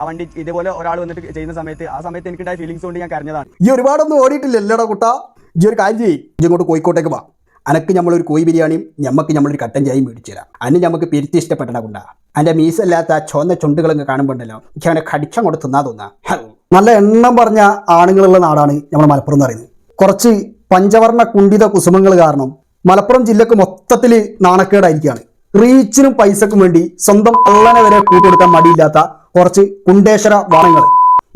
ആ വണ്ടി ഇതേപോലെ ഒരാൾ വന്നിട്ട് ചെയ്യുന്ന സമയത്ത് ആ സമയത്ത് എനിക്ക് എനിക്കുണ്ടായ ഫീലിങ്സ് കൊണ്ട് ഞാൻ കരഞ്ഞതാണ്. ഈ ഒരുപാടൊന്നും ഓടിയിട്ടില്ലല്ലോടാ കുട്ട? ഈ ഒരു കാര്യം ചെയ്യും. ഇങ്ങോട്ട് കോഴിക്കോട്ടേക്ക് വാ. അനക്ക് നമ്മളൊരു കോഴി ബിരിയാണിയും ഞമ്മക്ക് നമ്മളൊരു കട്ടൻ ചായയും മേടിച്ചു തരാം. അന്ന് നമുക്ക് പെരുത്തി ഇഷ്ടപ്പെട്ടാ കൊണ്ടാ അതിന്റെ മീസല്ലാത്ത ചുവന്ന ചുണ്ടുകളൊക്കെ കാണുമ്പോണ്ടല്ലോ എനിക്ക് അവനെ കടിച്ചങ്ങോട്ട് തിന്നാ തോന്നാ. നല്ല എണ്ണം പറഞ്ഞ ആണുങ്ങളുള്ള നാടാണ് നമ്മൾ മലപ്പുറം എന്ന് പറയുന്നത്. കുറച്ച് പഞ്ചവർണ കുണ്ടിത കുസുമങ്ങൾ കാരണം മലപ്പുറം ജില്ലക്ക് മൊത്തത്തിൽ നാണക്കേടായിരിക്കുകയാണ് റീച്ചിനും പൈസക്കും വേണ്ടി സ്വന്തം പള്ളനെ വരെ കൂട്ടിയെടുക്കാൻ മടിയില്ലാത്ത കുറച്ച് കുണ്ടേശ്വര വാണങ്ങൾ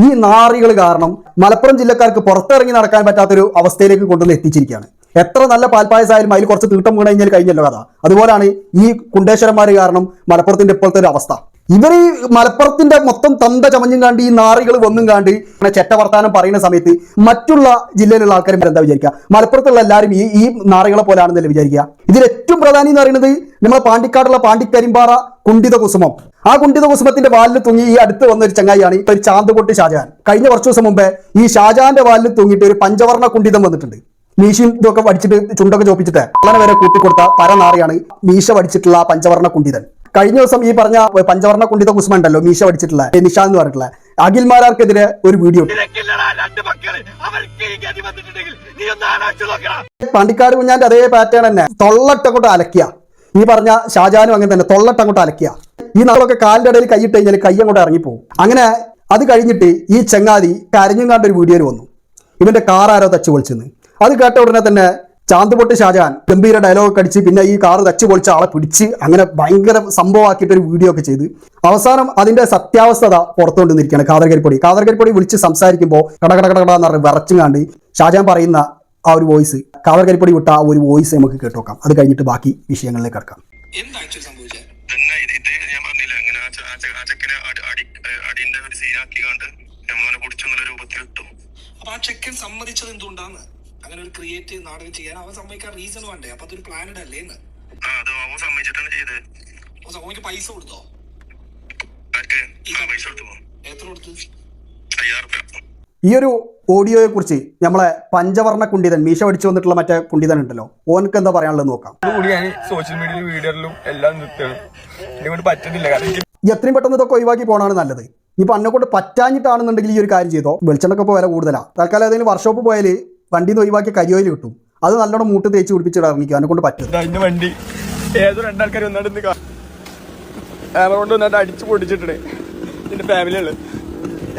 ഈ നാറികൾ കാരണം മലപ്പുറം ജില്ലക്കാർക്ക് പുറത്തിറങ്ങി നടക്കാൻ പറ്റാത്തൊരു അവസ്ഥയിലേക്ക് കൊണ്ടുവന്ന് എത്തിച്ചിരിക്കുകയാണ്. എത്ര നല്ല പാൽപ്പായസായാലും അതിൽ കുറച്ച് തീട്ടം വീണ് കഴിഞ്ഞാൽ കഴിഞ്ഞല്ലോ കഥ. അതുപോലാണ് ഈ കുണ്ടേശ്വരന്മാർ കാരണം മലപ്പുറത്തിന്റെ ഇപ്പോഴത്തെ ഒരു അവസ്ഥ. ഇവർ ഈ മലപ്പുറത്തിന്റെ മൊത്തം തന്ത ചമഞ്ഞും കാണ്ട് ഈ നാറികൾ വന്നും കാണ്ട് ചെറ്റ വർത്താനം പറയുന്ന സമയത്ത് മറ്റുള്ള ജില്ലയിലുള്ള ആൾക്കാർ എന്താ വിചാരിക്കുക മലപ്പുറത്തുള്ള എല്ലാവരും ഈ ഈ നാറികളെ പോലാണെന്നല്ലേ വിചാരിക്കുക ഇതിൽ ഏറ്റവും പ്രധാനം എന്ന് പറയുന്നത് നമ്മളെ പാണ്ടിക്കാടുള്ള പാണ്ടിക്കരിമ്പാറ കുണ്ടിത കുസുമം. ആ കുണ്ടിത കുസുമത്തിന്റെ വാലിൽ തൂങ്ങി ഈ അടുത്ത് വന്ന ഒരു ചങ്ങായിയാണ് ഒരു ചാന്തുപൊട്ടി ഷാജഹാൻ. കഴിഞ്ഞ കുറച്ച് ദിവസം മുമ്പേ ഈ ഷാജഹാന്റെ വാലിൽ തൂങ്ങിയിട്ട് ഒരു പഞ്ചവർണ കുണ്ടിതം വന്നിട്ടുണ്ട്. മീശയും ഇതൊക്കെ വടിച്ചിട്ട് ചുണ്ടൊക്കെ ചോപ്പിച്ചിട്ട് അങ്ങനെ വരെ കൂട്ടിക്കൊടുത്ത പരനാറിയാണ് മീശ വടിച്ചിട്ടുള്ള പഞ്ചവർണ കുണ്ടിതൻ. കഴിഞ്ഞ ദിവസം ഈ പറഞ്ഞ പഞ്ചവർണ കുണ്ടിത കുസുമ ഉണ്ടല്ലോ മീശ പഠിച്ചിട്ടുള്ള നിഷ എന്ന് പറഞ്ഞിട്ടുള്ള അഖിൽമാരാർക്കെതിരെ ഒരു വീഡിയോ പണ്ടിക്കാട് കുഞ്ഞാന്റെ അതേ പാറ്റേൺ തന്നെ. തൊള്ളട്ടങ്ങോട്ട് അലക്കിയ. ഈ പറഞ്ഞ ഷാജാനും അങ്ങനെ തന്നെ തൊള്ളട്ടങ്ങോട്ട് അലക്കിയ. ഈ നാളൊക്കെ കാലിന്റെ ഇടയിൽ കൈയിട്ട് കഴിഞ്ഞാൽ കൈ അങ്ങോട്ട് ഇറങ്ങിപ്പോകും അങ്ങനെ അത് കഴിഞ്ഞിട്ട് ഈ ചങ്ങാതി കരഞ്ഞും കണ്ട ഒരു വീഡിയോയിൽ വന്നു. ഇവന്റെ കാർ ആരോ തച്ചു പൊളിച്ചെന്ന്. അത് കേട്ട ഉടനെ തന്നെ ചാന്തുപൊട്ടി ഷാജഹാൻ ഗംഭീര ഡയലോഗ് അടിച്ച് പിന്നെ ഈ കാറ് തച്ചു പൊളിച്ച ആളെ പിടിച്ച് അങ്ങനെ ഭയങ്കര സംഭവമാക്കിയിട്ട് ഒരു വീഡിയോ ഒക്കെ ചെയ്ത്. അവസാനം അതിന്റെ സത്യാവസ്ഥത പുറത്തുകൊണ്ട് നിൽക്കുകയാണ് കാതർകരിപ്പൊടി. കാതർകരിപ്പൊടി വിളിച്ച് സംസാരിക്കുമ്പോൾ കടകടകടകടാന്ന് പറഞ്ഞ് വിറച്ചും കാണ്ട് ഷാജഹാൻ പറയുന്ന ആ ഒരു വോയിസ് കാതർകരിപ്പൊടി വിട്ട ആ ഒരു വോയിസ് നമുക്ക് കേട്ടോക്കാം. അത് കഴിഞ്ഞിട്ട് ബാക്കി വിഷയങ്ങളിലേക്ക് കിടക്കാം. അടിന്റെ ഒരു രൂപത്തിൽ ഇട്ടു അപ്പൊ ആ ചെക്കൻ സമ്മതിച്ചത് എന്തുകൊണ്ടാണ് അങ്ങനെ ഒരു ക്രിയേറ്റീവ് നാടകം ചെയ്യാൻ അവൻ സമ്മതിക്കാൻ റീസൺ വേണ്ടേ? അപ്പൊ അതൊരു പ്ലാനഡ് അല്ലേ എന്ന് സമ്മതിക്ക് പൈസ കൊടുത്തോ? എത്ര കൊടുത്തു? ഈ ഒരു ഓഡിയോയെ കുറിച്ച് നമ്മളെ പഞ്ചവർണ കുണ്ടിതൻ മീശ പഠിച്ചു വന്നിട്ടുള്ള മറ്റേ കുണ്ടിതൻ ഉണ്ടല്ലോ ഓനക്ക് എന്താ പറയാനുള്ളത് നോക്കാം. ഞാൻ സോഷ്യൽ മീഡിയയിലും വീഡിയോയിലും എല്ലാം നിർത്തുകയാണ്. പറ്റുന്നില്ല കാരണം എത്രയും പെട്ടെന്ന് ഇതൊക്കെ ഒഴിവാക്കി പോകണമാണ് നല്ലത്. ഇനിയിപ്പോൾ അന്നെ കൊണ്ട് പറ്റാഞ്ഞിട്ടാണെന്നുണ്ടെങ്കിൽ ഈ ഒരു കാര്യം ചെയ്തോ? വെളിച്ചെണ്ണൊക്കെ ഇപ്പോൾ വില കൂടുതലാണ് തൽക്കാലം ഏതെങ്കിലും വർക്ക്ഷോപ്പ് പോയാൽ വണ്ടിയിൽ നിന്ന് ഒഴിവാക്കി കരിയോയിൽ കിട്ടും. അത് നല്ലോണം മൂട്ട് തേച്ച് പിടിപ്പിച്ചിട്ട് ഇറങ്ങിക്കും. അതിനെ കൊണ്ട് പറ്റും വണ്ടി. ഏതോ രണ്ടാൾക്കാർ വന്നിട്ട് ക്യാമറ കൊണ്ട് വന്നിട്ട് അടിച്ച് പൊടിച്ചിട്ടേ എന്റെ ഫാമിലിയുള്ളു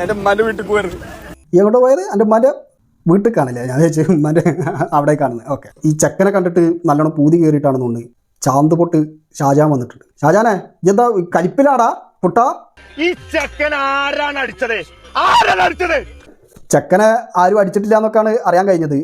എന്റെ ഉമ്മാന്റെ വീട്ടിൽ പോയിരുന്നു എങ്ങോട്ട് പോയത്? എന്റെ ഉമ്മാന്റെ വീട്ടിൽ കാണില്ല? ഞാൻ ചോദിച്ചു ഉമ്മാന്റെ അവിടെ കാണുന്നത് ഓക്കെ ഈ ചക്കനെ കണ്ടിട്ട് നല്ലോണം പൂതി കയറിയിട്ടാണെന്ന് തോന്നുന്നു. ചാന്ത് പൊട്ട് ഷാജാൻ വന്നിട്ടുണ്ട്. ഷാജാനെ എന്താ കലിപ്പിലാടാ പുട്ടാ? ഈ ചക്കൻ ആരാണ് അടിച്ചത്? ആരാണ് അടിച്ചത്? ചെക്കനെ ആരും അടിച്ചിട്ടില്ല എന്നൊക്കെയാണ് അറിയാൻ കഴിഞ്ഞത്.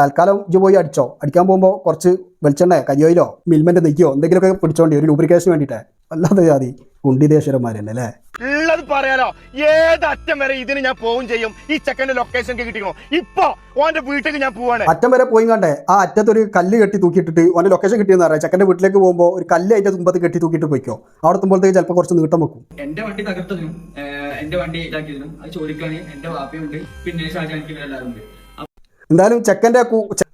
തൽക്കാലം ഇജ്ജ് പോയി അടിച്ചോ. അടിക്കാൻ പോകുമ്പോൾ കുറച്ച് വെളിച്ചെണ്ണേ കരിയോയിലോ മിൽമെന്റ് നെയ്യോ എന്തെങ്കിലുമൊക്കെ പിടിച്ചോണ്ടി ഒരു ലൂബ്രിക്കേഷൻ വേണ്ടിയിട്ട്. അല്ലാതെ ജാതി കുണ്ടിദേശരന്മാർ തന്നെ അല്ലേ? ഉള്ളത് പറയാലോ. ഏത് അറ്റം വരെ ഇതിന് ഞാൻ പോവും ചെയ്യും? ഈ ചെക്കന്റെ ലൊക്കേഷൻ കിട്ടിക്കണോ? ഇപ്പൊ ഓന്റെ വീട്ടിലേക്ക് ഞാൻ പോവാണ്. അറ്റം വരെ പോയി കണ്ടേ ആ അറ്റത്തൊരു കല്ല് കെട്ടി തൂക്കിയിട്ടിട്ട് ഓന്റെ ലൊക്കേഷൻ കിട്ടിയെന്ന് പറയാം. ചെക്കന്റെ വീട്ടിലേക്ക് പോകുമ്പോൾ ഒരു കല്ല് അതിന്റെ തുമ്പത്ത് കെട്ടി തൂക്കിയിട്ട് പോയിക്കോ. അവിടെ തുമ്പോഴത്തേക്ക് ചിലപ്പോൾ കുറച്ച് നീട്ടം വെക്കും. എന്റെ വണ്ടി തകർത്തതിനും എന്റെ വണ്ടി ഇതാക്കിയതിനും അത് ചോദിക്കുകയാണെങ്കിൽ എന്റെ വാപ്പയുണ്ട് പിന്നെ ഷാജാനിക്ക് ഉണ്ട്. എന്തായാലും ചെക്കന്റെ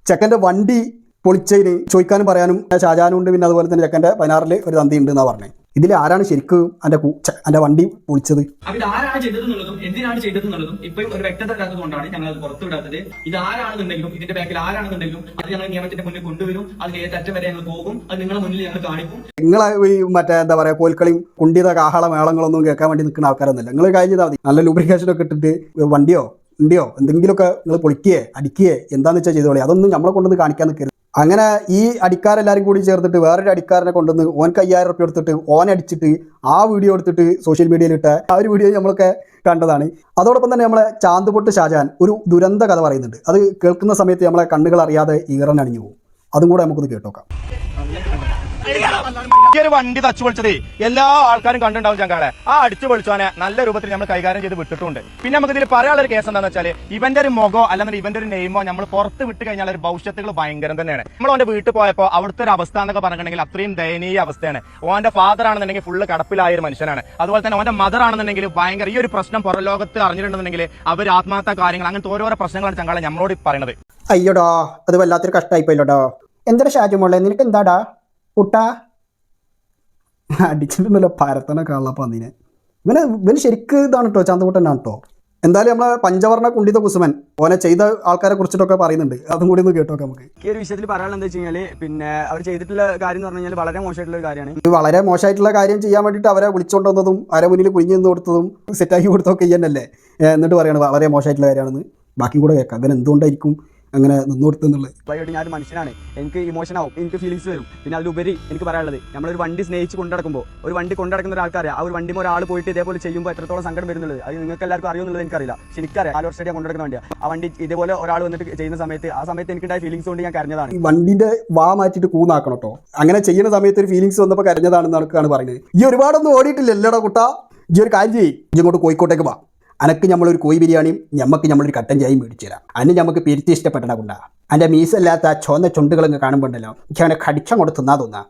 ചെക്കന്റെ വണ്ടി പൊളിച്ചതിന് ചോദിക്കാനും പറയാനും ഷാജാനും ഉണ്ട് പിന്നെ അതുപോലെ തന്നെ ചെക്കന്റെ പതിനാറിൽ ഒരു തന്തി ഉണ്ട് എന്നാണ് പറഞ്ഞത് ഇതിൽ ആരാണ് ശരിക്കും എന്റെ എന്റെ വണ്ടി പൊളിച്ചത്? ഇത് ആരാണ് ചെയ്തതെന്നുള്ളതും എന്തിനാണ് ചെയ്തതെന്നുള്ളതും ഇപ്പൊ ഒരു വ്യക്തത ഇല്ലാത്തതുകൊണ്ടാണ് ഞങ്ങൾ അത് പുറത്തുവിടാത്തത്. ഇത് ആരാണെന്നുണ്ടെങ്കിലും ഇതിന്റെ ബാക്കിൽ ആരാണെന്നുണ്ടെങ്കിലും അത് ഞങ്ങൾ നിയമത്തിന്റെ മുന്നിൽ കൊണ്ടുവരും. അത് ഏത് അറ്റം വരെ ഞങ്ങൾ പോകും. അത് നിങ്ങളുടെ മുന്നിൽ ഞങ്ങൾ കാണിക്കും. നിങ്ങൾ ഈ മറ്റേ എന്താ പറയുക കോൽക്കളിയും കുണ്ടിത കാഹള മേളങ്ങളൊന്നും കേൾക്കാൻ വേണ്ടി നിൽക്കുന്ന ആൾക്കാരൊന്നുമില്ല. നിങ്ങൾ കഴിഞ്ഞതാൽ മതി. നല്ല ലൂബ്രിക്കേഷനൊക്കെ ഇട്ടിട്ട് വണ്ടിയോ ഉണ്ടിയോ എന്തെങ്കിലുമൊക്കെ നിങ്ങൾ പൊളിക്കുകയെ അടിക്കുകയെ എന്താണെന്ന് വെച്ചാൽ ചെയ്തോളി. അതൊന്നും നമ്മളെ കൊണ്ടുവന്ന് കാണിക്കാൻ നിൽക്കരുത് അങ്ങനെ ഈ അടിക്കാരെല്ലാവരും കൂടി ചേർത്തിട്ട് വേറൊരു അടിക്കാരനെ കൊണ്ടുവന്ന് ഓൻക്ക് അയ്യായിരം റുപ്യ എടുത്തിട്ട് ഓൻ അടിച്ചിട്ട് ആ വീഡിയോ എടുത്തിട്ട് സോഷ്യൽ മീഡിയയിൽ ഇട്ട ആ ഒരു വീഡിയോ നമ്മളൊക്കെ കണ്ടതാണ്. അതോടൊപ്പം തന്നെ നമ്മളെ ചാന്തുപൊട്ട് ഷാജാൻ ഒരു ദുരന്ത കഥ പറയുന്നുണ്ട്. അത് കേൾക്കുന്ന സമയത്ത് നമ്മളെ കണ്ണുകൾ അറിയാതെ ഈറൻ അണിഞ്ഞു പോകും. അതും കൂടെ നമുക്കൊന്ന് കേട്ടോക്കാം. ഈ ഒരു വണ്ടി തച്ചു പൊളിച്ചതേ എല്ലാ ആൾക്കാരും കണ്ടുണ്ടാവും ചങ്കാളെ. ആ അടിച്ചു പൊളിച്ചോനെ നല്ല രൂപത്തിൽ നമ്മൾ കൈകാര്യം ചെയ്ത് വിട്ടിട്ടുണ്ട്. പിന്നെ നമുക്ക് ഇതിൽ പറയാനുള്ള ഒരു കേസ് എന്താണെന്ന് വെച്ചാൽ ഇവന്റെ ഒരു മുഖോ അല്ലെങ്കിൽ ഇവന്റെ ഒരു നെയ്മോ നമ്മൾ പുറത്ത് വിട്ട് കഴിഞ്ഞാൽ ഒരു ഭവിഷ്യത്തുകൾ ഭയങ്കരം തന്നെയാണ്. നമ്മൾ അവന്റെ വീട്ടിൽ പോയപ്പോൾ അവിടുത്തെ ഒരു അവസ്ഥ എന്നൊക്കെ പറഞ്ഞിട്ടുണ്ടെങ്കിൽ അത്രയും ദയനീയ അവസ്ഥയാണ്. ഓന്റെ ഫാദർ ആണെന്നുണ്ടെങ്കിൽ ഫുള്ള് കടപ്പിലായ ഒരു മനുഷ്യനാണ്. അതുപോലെ തന്നെ അവന്റെ മദർ ആണെന്നുണ്ടെങ്കിൽ ഭയങ്കര ഈ ഒരു പ്രശ്നം പുറം ലോകത്ത് അറിഞ്ഞിട്ടുണ്ടെന്നുണ്ടെങ്കിൽ അവർ ആത്മഹത്യ കാര്യങ്ങൾ അങ്ങനത്തെ ഓരോരോ പ്രശ്നങ്ങളാണ് ചങ്കാളെ നമ്മളോട് പറയുന്നത് അയ്യോടാ അത് വല്ലാത്തൊരു കഷ്ടമായി പോയില്ലോടോ എന്തൊരു ഷാജുമോളെ നിനക്ക് എന്താടാ കുട്ടാ. അടിച്ചിട്ടുണ്ടല്ലോ പരത്തനെ കള്ളപ്പന്നിനെ ഇവന് ഇവന് ശരിക്ക് ഇതാണ് കേട്ടോ ചാന്തകുട്ടനാണ് കേട്ടോ എന്തായാലും നമ്മളെ പഞ്ചവർണ കുണ്ടിത കുസുമൻ ഓനെ ചെയ്ത ആൾക്കാരെ കുറിച്ചിട്ടൊക്കെ പറയുന്നുണ്ട്. അതും കൂടി ഒന്ന് കേട്ടോ നമുക്ക്. ഈ ഒരു വിഷയത്തിൽ പറയാനുള്ള എന്താ വെച്ച് കഴിഞ്ഞാൽ പിന്നെ അവർ ചെയ്തിട്ടുള്ള കാര്യം എന്ന് പറഞ്ഞു കഴിഞ്ഞാൽ വളരെ മോശമായിട്ടുള്ള ഒരു കാര്യമാണ്. വളരെ മോശമായിട്ടുള്ള കാര്യം ചെയ്യാൻ വേണ്ടിയിട്ട് അവരെ വിളിച്ചുകൊണ്ടുവന്നതും അവരെ മുന്നിൽ കുഞ്ഞു നിന്ന് കൊടുത്തതും സെറ്റാക്കി കൊടുത്തതൊക്കെ ചെയ്യാനല്ലേ എന്നിട്ട് പറയാണ് വളരെ മോശമായിട്ടുള്ള കാര്യമാണെന്ന്. ബാക്കി കൂടെ കേൾക്കാം. അങ്ങനെ എന്തുകൊണ്ടായിരിക്കും അങ്ങനെ നിന്ന് എന്നുള്ളത് സ്വാഭാവികമായിട്ട് ഞാൻ ഒരു മനുഷ്യനാണ്. എനിക്ക് ഇമോഷൻ ആവും എനിക്ക് ഫീലിങ്സ് വരും. പിന്നെ അതിലുപരി എനിക്ക് പറയാനുള്ളത് നമ്മളൊരു വണ്ടി സ്നേഹിച്ച് കൊണ്ടടക്കുമ്പോൾ ഒരു വണ്ടി കൊണ്ടടക്കുന്ന ഒരാൾക്കാരെ ആ ഒരു വണ്ടി ഒരാൾ പോയിട്ട് ഇതേപോലെ ചെയ്യുമ്പോൾ എത്രത്തോളം സങ്കടം വരുന്നുള്ളത്? അത് നിങ്ങൾക്ക് എല്ലാവർക്കും അറിയുന്നുള്ളത് എനിക്കറിയില്ല. പക്ഷെ എനിക്കറിയാം നാല് സ്റ്റേഡിയം കൊണ്ടെടുക്കുന്ന വണ്ടിയാണ് ആ വണ്ടി ഇതേപോലെ ഒരാൾ വന്നിട്ട് ചെയ്യുന്ന സമയത്ത് ആ സമയത്ത് എനിക്കുണ്ടായ ഫീലിങ്സ് കൊണ്ട് ഞാൻ കരഞ്ഞതാണ്. ഈ വണ്ടിന്റെ വാ മാറ്റിട്ട് കൂന്നാക്കണം കേട്ടോ അങ്ങനെ ചെയ്യുന്ന സമയത്ത് ഒരു ഫീലിങ്സ് വന്നപ്പോൾ കരഞ്ഞതാണെന്നാണ് പറയുന്നത്. ഈ ഒരുപാടൊന്നും ഓടിയിട്ടില്ല എല്ലാടോ കുട്ടാ? ഈ ഒരു കാര്യം ചെയ്യും ഇങ്ങോട്ട് കോഴിക്കോട്ടേക്ക് വാ. അനക്ക് നമ്മളൊരു കോഴി ബിരിയാണിയും ഞമ്മക്ക് നമ്മളൊരു കട്ടൻ ചായയും മേടിച്ചു തരാം. അന്ന് നമുക്ക് പെരുത്തി ഇഷ്ടപ്പെട്ടണ കൊണ്ടാ. എന്റെ മീസല്ലാത്ത ആ ചുവന്ന ചുണ്ടുകളങ്ങ് കാണുമ്പോണ്ടല്ലോ. എനിക്ക് അവനെ കടിച്ചങ്ങോട്ട് തിന്നാ. തോന്നാ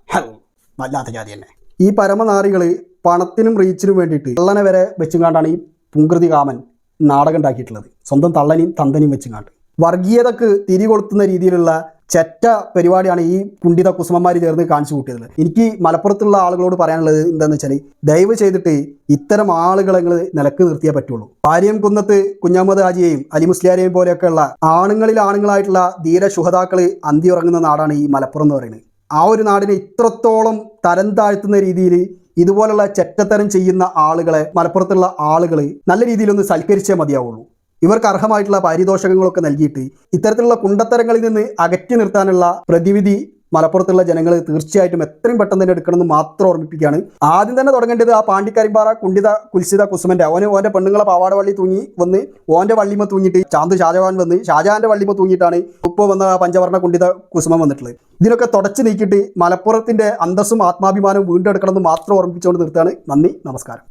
വല്ലാത്ത ജാതി തന്നെ. ഈ പരമനാറികൾ പണത്തിനും റീച്ചിനും വേണ്ടിയിട്ട് തള്ളനെ വരെ വെച്ചുകൊണ്ടാണ് ഈ പുങ്കൃതി കാമൻ നാടകം ഉണ്ടാക്കിയിട്ടുള്ളത്. സ്വന്തം തള്ളനെയും തന്തനെയും വെച്ചുകാണ്ട്. വർഗീയതക്ക് തിരി കൊളുത്തുന്ന രീതിയിലുള്ള ചെറ്റ പരിപാടിയാണ് ഈ കുണ്ടിത കുസുമന്മാർ ചേർന്ന് കാണിച്ചു കൂട്ടിയത്. എനിക്ക് മലപ്പുറത്തുള്ള ആളുകളോട് പറയാനുള്ളത് എന്താണെന്ന് വെച്ചാൽ ദയവ് ചെയ്തിട്ട് ഇത്തരം ആളുകളെ നിങ്ങൾ നിലയ്ക്ക് നിർത്തിയേ പറ്റുള്ളൂ. ഭാര്യം കുന്നത്ത് കുഞ്ഞഹമ്മദ് ഹാജിയെയും അലി മുസ്ലിയാരെയും പോലെയൊക്കെയുള്ള ആണുങ്ങളിൽ ആണുങ്ങളായിട്ടുള്ള ധീര ശുഹതാക്കൾ അന്തി ഉറങ്ങുന്ന നാടാണ് ഈ മലപ്പുറം എന്ന് പറയുന്നത്. ആ ഒരു നാടിനെ ഇത്രത്തോളം തരം താഴ്ത്തുന്ന രീതിയിൽ ഇതുപോലുള്ള ചെറ്റത്തരം ചെയ്യുന്ന ആളുകളെ മലപ്പുറത്തുള്ള ആളുകൾ നല്ല രീതിയിലൊന്ന് സൽക്കരിച്ചേ മതിയാവുള്ളൂ. ഇവർക്ക് അർഹമായിട്ടുള്ള പാരിതോഷകങ്ങളൊക്കെ നൽകിയിട്ട് ഇത്തരത്തിലുള്ള കുണ്ടത്തരങ്ങളിൽ നിന്ന് അകറ്റി നിർത്താനുള്ള പ്രതിവിധി മലപ്പുറത്തുള്ള ജനങ്ങൾ തീർച്ചയായിട്ടും എത്രയും പെട്ടെന്ന് തന്നെ എടുക്കണമെന്ന് മാത്രം ഓർമ്മിപ്പിക്കുകയാണ്. ആദ്യം തന്നെ തുടങ്ങേണ്ടത് ആ പാണ്ടിക്കരിമ്പാറ കുണ്ടിത കുൽസിത കുസുമന്റെ അവന് ഓന്റെ പെണ്ണുങ്ങളെ പാവാട വള്ളി തൂങ്ങി വന്ന് ഓന്റെ വള്ളിമ തൂങ്ങിയിട്ട് ചാന്ത് ഷാജഹാൻ വന്ന് ഷാജഹാന്റെ വള്ളിമ തൂങ്ങിയിട്ടാണ് ഇപ്പോൾ വന്ന പഞ്ചവർണ കുണ്ടിത കുസുമം വന്നിട്ടുള്ളത്. ഇതിനൊക്കെ തുടച്ചു നീക്കിയിട്ട് മലപ്പുറത്തിന്റെ അന്തസ്സും ആത്മാഭിമാനവും വീണ്ടെടുക്കണമെന്ന് മാത്രം ഓർമ്മിപ്പിച്ചുകൊണ്ട് നിർത്തുകയാണ്. നന്ദി നമസ്കാരം.